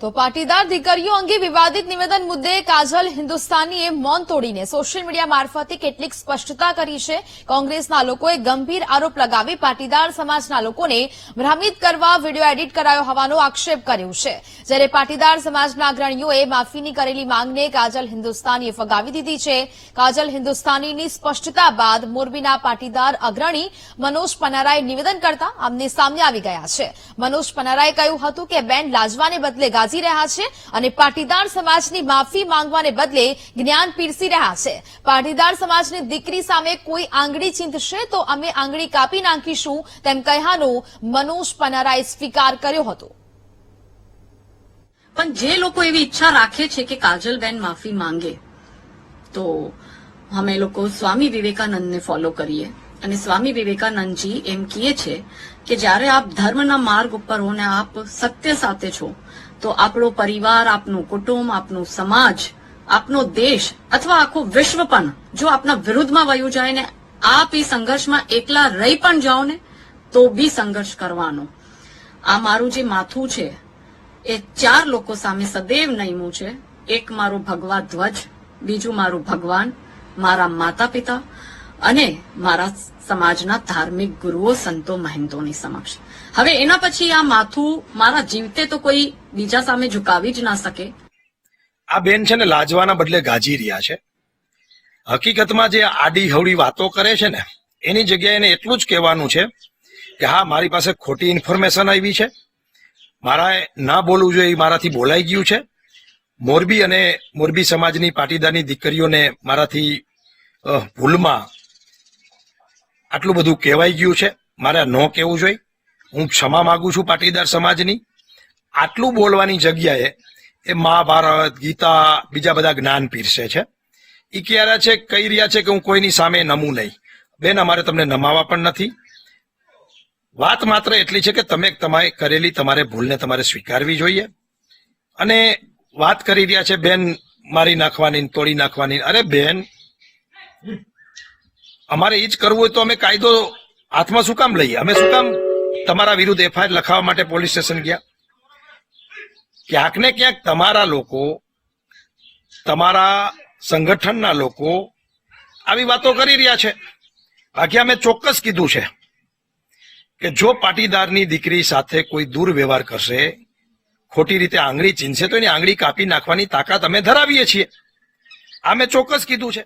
તો પાટીદાર દીકરીઓ અંગે વિવાદિત નિવેદન મુદ્દે કાજલ હિન્દુસ્તાનીએ મૌન તોડીને સોશિયલ મીડિયા મારફતે કેટલીક સ્પષ્ટતા કરી છે. કોંગ્રેસના લોકોએ ગંભીર આરોપ લગાવી પાટીદાર સમાજના લોકોને ભ્રમિત કરવા વીડિયો એડિટ કરાયો હોવાનો આક્ષેપ કર્યો છે. જ્યારે પાટીદાર સમાજના અગ્રણીઓએ માફીની કરેલી માંગને કાજલ હિન્દુસ્તાનીએ ફગાવી દીધી છે. કાજલ હિન્દુસ્તાનીની સ્પષ્ટતા બાદ મોરબીના પાટીદાર અગ્રણી મનોજ પનારાએ નિવેદન કરતા આમને સામે આવી ગયા છે. મનોજ પનારાએ કહ્યું હતું કે બેન લાજવાને બદલે ગાજી રહ્યા છે અને પાટીદાર સમાજની માફી માંગવાને બદલે જ્ઞાન પીરસી રહ્યા છે. પાટીદાર સમાજની દીકરી સામે કોઈ આંગળી ચીંધશે તો અમે આંગળી કાપી નાખીશું તેમ કહેવાનો મનોજ પનારાએ સ્વીકાર કર્યો હતો. પણ જે લોકો એવી ઈચ્છા રાખે છે કે કાજલબેન માફી માંગે, તો અમે લોકો સ્વામી વિવેકાનંદને ફોલો કરીએ. અને સ્વામી વિવેકાનંદજી એમ કહે છે કે જ્યારે આપ ધર્મના માર્ગ ઉપર હો ને આપ સત્ય સાથે છો, તો આપણો પરિવાર, આપનું કુટુંબ, આપનું સમાજ, આપનો દેશ અથવા આખું વિશ્વ પણ જો આપના વિરુદ્ધમાં વયું જાય ને આપ એ સંઘર્ષમાં એકલા રહી પણ જાઓ ને, તો બી સંઘર્ષ કરવાનો. આ મારું જે માથું છે, એ ચાર લોકો સામે સદૈવ નમ્યું છે. એક મારું ભગવા ધ્વજ, બીજું મારું ભગવાન, મારા માતા પિતા અને મારા સમાજના ધાર્મિક ગુરુઓ, સંતો, મહેંતોની સમક્ષ. હવે એના પછી આ માથું મારા જીવતે તો કોઈ બીજા સામે ઝુકાવી જ ના શકે. આ બેન છે ને લાજવાના બદલે ગાજી રહ્યા છે. હકીકતમાં જે આડી હવડી વાતો કરે છે ને, એની જગ્યાએ એને એટલું જ કહેવાનું છે કે હા, મારી પાસે ખોટી ઇન્ફોર્મેશન આવી છે. મારા ના બોલવું જોઈએ એ મારાથી બોલાઈ ગયું છે. મોરબી અને મોરબી સમાજની પાટીદારની દીકરીઓને મારાથી ભૂલમાં આટલું બધું કહેવાઈ ગયું છે. મારે ન કહેવું જોઈએ. હું ક્ષમા માગું છું પાટીદાર સમાજની. આટલું બોલવાની જગ્યાએ એ મહાભારત, ગીતા, બીજા બધા જ્ઞાન પીરસે છે. એ રહ્યા છે, કહી રહ્યા છે કે હું કોઈની સામે નમું નહીં. બેન, અમારે તમને નમાવા પણ નથી. વાત માત્ર એટલી છે કે તમે તમારે કરેલી તમારે ભૂલને તમારે સ્વીકારવી જોઈએ. અને વાત કરી રહ્યા છે, બેન, મારી નાખવાની તોડી નાખવાની. અરે બેન અમારે એ જ કરવું હોય તો અમે કાયદો હાથમાં શું કામ લઈએ? અમે શું કામ તમારા વિરુદ્ધ એફઆઈઆર લખાવવા માટે પોલીસ સ્ટેશન ગયા? ક્યાંક ને ક્યાંક તમારા લોકો, તમારા સંગઠનના લોકો આવી વાતો કરી રહ્યા છે. બાકી અમે ચોક્કસ કીધું છે કે જો પાટીદારની દીકરી સાથે કોઈ દુર્વ્યવહાર કરશે, ખોટી રીતે આંગળી ચીનશે, તો એની આંગળી કાપી નાખવાની તાકાત અમે ધરાવીએ છીએ. આ મેં ચોક્કસ કીધું છે.